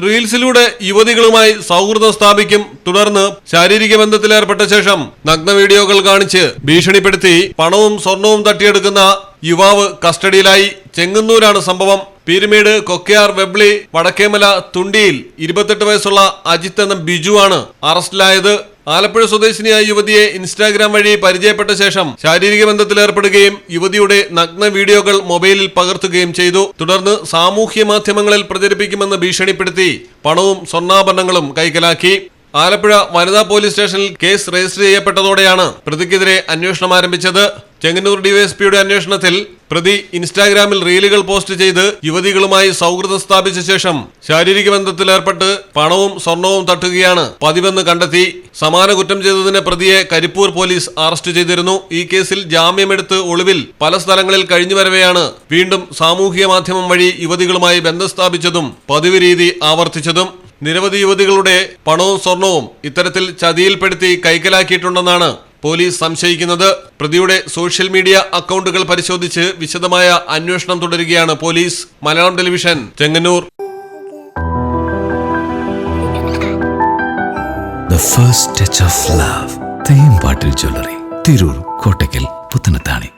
റീൽസിലൂടെ യുവതികളുമായി സൗഹൃദം സ്ഥാപിക്കും. തുടർന്ന് ശാരീരിക ബന്ധത്തിലേർപ്പെട്ട ശേഷം നഗ്ന വീഡിയോകൾ കാണിച്ച് ഭീഷണിപ്പെടുത്തി പണവും സ്വർണവും തട്ടിയെടുക്കുന്ന യുവാവ് കസ്റ്റഡിയിലായി. ചെങ്ങന്നൂരാണ് സംഭവം. പീരുമേട് കൊക്കയാർ വെബ്ലി വടക്കേമല തുണ്ടിയിൽ ഇരുപത്തെട്ട് വയസ്സുള്ള അജിത്ത് എന്ന ബിജു ആണ് അറസ്റ്റിലായത്. ആലപ്പുഴ സ്വദേശിനിയായ യുവതിയെ ഇൻസ്റ്റാഗ്രാം വഴി പരിചയപ്പെട്ട ശേഷം ശാരീരിക ബന്ധത്തിലേർപ്പെടുകയും യുവതിയുടെ നഗ്ന വീഡിയോകൾ മൊബൈലിൽ പകർത്തുകയും ചെയ്തു. തുടർന്ന് സാമൂഹ്യ മാധ്യമങ്ങളിൽ പ്രചരിപ്പിക്കുമെന്ന് ഭീഷണിപ്പെടുത്തി പണവും സ്വർണാഭരണങ്ങളും കൈക്കലാക്കി. ആലപ്പുഴ വനിതാ പോലീസ് സ്റ്റേഷനിൽ കേസ് രജിസ്റ്റർ ചെയ്യപ്പെട്ടതോടെയാണ് പ്രതിക്കെതിരെ അന്വേഷണം ആരംഭിച്ചത്. ചെങ്ങന്നൂർ ഡിവൈഎസ്പിയുടെ അന്വേഷണത്തിൽ പ്രതി ഇൻസ്റ്റാഗ്രാമിൽ റീലുകൾ പോസ്റ്റ് ചെയ്ത് യുവതികളുമായി സൗഹൃദം സ്ഥാപിച്ച ശേഷം ശാരീരിക ബന്ധത്തിൽ ഏർപ്പെട്ട് പണവും സ്വർണവും തട്ടുകയാണ് പതിവെന്ന് കണ്ടെത്തി. സമാന കുറ്റം ചെയ്തതിന് പ്രതിയെ കരിപ്പൂർ പോലീസ് അറസ്റ്റ് ചെയ്തിരുന്നു. ഈ കേസിൽ ജാമ്യമെടുത്ത് ഒളിവിൽ പല സ്ഥലങ്ങളിൽ കഴിഞ്ഞു വരവെയാണ് വീണ്ടും സാമൂഹിക മാധ്യമം വഴി യുവതികളുമായി ബന്ധം സ്ഥാപിച്ചതും പതിവ് രീതി ആവർത്തിച്ചതും. നിരവധി യുവതികളുടെ പണവും സ്വർണവും ഇത്തരത്തിൽ ചതിയിൽപ്പെടുത്തി കൈക്കലാക്കിയിട്ടുണ്ടെന്നാണ് പോലീസ് സംശയിക്കുന്നത്. പ്രതിയുടെ സോഷ്യൽ മീഡിയ അക്കൗണ്ടുകൾ പരിശോധിച്ച് വിശദമായ അന്വേഷണം തുടരുകയാണ് police. Malayalam television Chengannur. First touch of love love. Thembattil jewellery Tirur Kottakkal Puthanathani